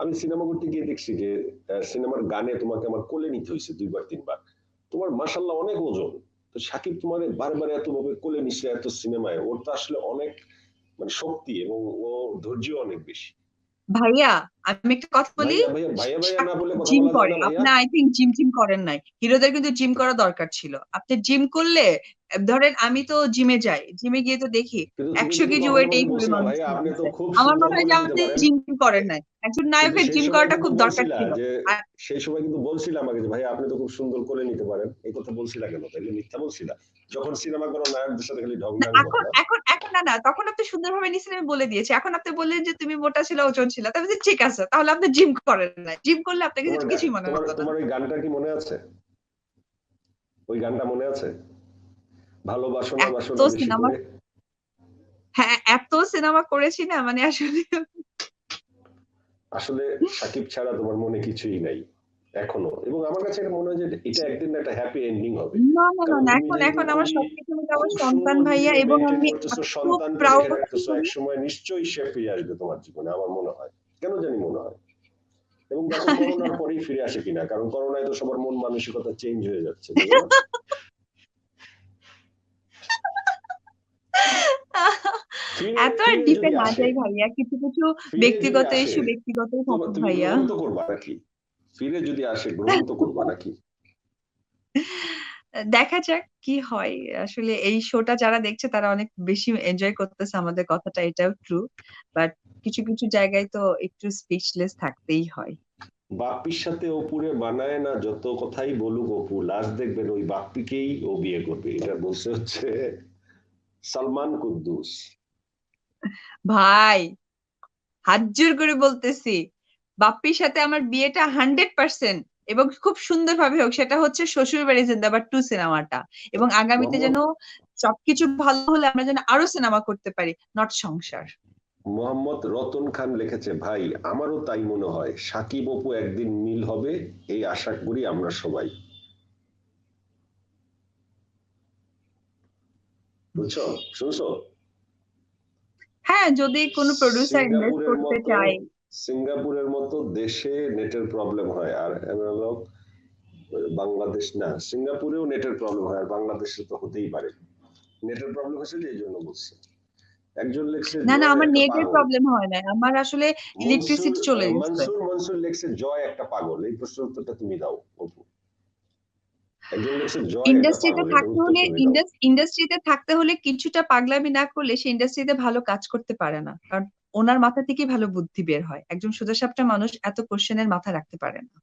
আমি সিনেমা করতে গিয়ে দেখছি যে সিনেমার গানে তোমাকে আমার কোলে নিতে হয়েছে দুইবার তিনবার। তোমার মাসাল্লাহ অনেক ওজন। তো সাকিব তোমার বারবার এত ভাবে কোলে নিচ্ছে এত সিনেমায় ওর তো আসলে অনেক মানে শক্তি এবং ও ধৈর্য অনেক বেশি। ভাইয়া আমি একটা কথা বলি। জিম বলা করে আপনি আই থিঙ্ক জিম টিম করেন নাই। হিরোদের কিন্তু জিম করা দরকার ছিল। আপনি জিম করলে ধরেন আমি তো জিমে যাই জিমে গিয়ে তো দেখি একশো কেজি ওয়েট এই আমার মনে হয় যে আপনি জিম করেন নাই। একজন নায়কের জিম করাটা খুব দরকার ছিল। সেই সময় কিন্তু বলছিলাম আমাকে যে ভাই আপনি তো খুব সুন্দর করে নিতে পারেন। এই কথা বলছিলা কেন? তাইলে মিথ্যা বলছিলা। যখন সিনেমা করো নায়কদের সাথে খালি ঢং এখন এখন এখন না না তখন আপনি সুন্দরভাবে নিয়েছিলেন আমি বলে দিয়েছি। এখন আপনি বললেন যে তুমি মোটা ছিল ওজন ছিল। তবে ঠিক আছে তাহলে আপনি জিম করেন না জিম করলে আপনাকে কিছুই মনে হতো না। তোমার ওই গানটা কি মনে আছে? ওই গানটা মনে আছে? সিনেমা হ্যাঁ এত সিনেমা করেছি না মানে আসলে আসলে সাকিব ছাড়া তোমার মনে কিছুই নাই এখনও। এবং আমার কাছে মনে হয় যে এটা একদিন একটা হ্যাপি এন্ডিং হবে। না না না এখন এখন আমার সবকিছু মিলে আমার সন্তান ভাইয়া এবং আমি প্রাউড করি এক সময় নিশ্চয়ই সে ফিরে আসবে তোমার জীবনে আমার মনে হয়। কেন জানি মনে হয়। এবং দেখো করোনার পরেই ফিরে আসে কিনা কারণ করোনায় তো সবার মন মানসিকতা চেঞ্জ হয়ে যাচ্ছে বুঝো না? ফিরে- এত আর ডিপে না যাই ভাইয়া কিছু কিছু ব্যক্তিগত ইস্যু আসে, ব্যক্তিগতই তো থাকুক ভাইয়া। তো করবা নাকি? ফিরে যদি আসে গ্রহণ তো করবা নাকি? দেখা যাক কি হয়। আসলে এই শোটা যারা দেখছে তারা অনেক বেশি এনজয় করতেছে আমাদের কথাটা এটাও ট্রু বাট কিছু কিছু জায়গায় তো একটু স্পিচলেস থাকতেই হয়। বাপ্পির সাথে অপুরে বানায় না যত কথাই বলুক অপু লাস্ট দেখবেন ওই বাপ্পিকেই ও বিয়ে করবে। এটা বলছে হচ্ছে সালমান কুদ্দুস। ভাই হাত জোর করে বলতেছি বাপ্পির সাথে আমার বিয়েটা হান্ড্রেড পার্সেন্ট এবং খুব সুন্দরভাবে হোক সেটা হচ্ছে শ্বশুর বাড়ি জিন্দাবাদ টু সিনেমাটা এবং আগামীতে যেন সবকিছু ভালো হলে আমরা যেন আরও সিনেমা করতে পারি নট সংসার। মোহাম্মদ রতন খান লিখেছে ভাই আমারও তাই মনে হয় সাকিব অপু একদিন মিল হবে এই আশা করি আমরা সবাই। বুঝছ? শুনছো? হ্যাঁ যদি কোনো প্রডিউসার ইনভেস্ট করতে চায়। সিঙ্গাপুরের মতো দেশে নেটের প্রবলেম হয় আর অ্যানালগ বাংলাদেশ না সিঙ্গাপুরেও নেটের প্রবলেম হয় আর বাংলাদেশে তো হতেই পারে। নেটের প্রবলেম হয়েছে এই জন্য বলছে। একজন লেখছে না না আমার নেটের। প্রবলেম হয় না আমার আসলে ইলেকট্রিসিটি চলে গেছে মনসুর মনসুর লেখছে জয় একটা পাগল এই প্রশ্নের উত্তরটা তুমি দাও অপু। ইন্ডাস্ট্রিতে থাকতে হলে ইন্ডাস্ট্রিতে থাকতে হলে কিছুটা পাগলামি না করলে সে ইন্ডাস্ট্রিতে ভালো কাজ করতে পারে না। কারণ ওনার মাথা থেকেই ভালো বুদ্ধি বের হয়। একজন সোজাসাপটা মানুষ এত কোশ্চেনের মাথা রাখতে পারে না।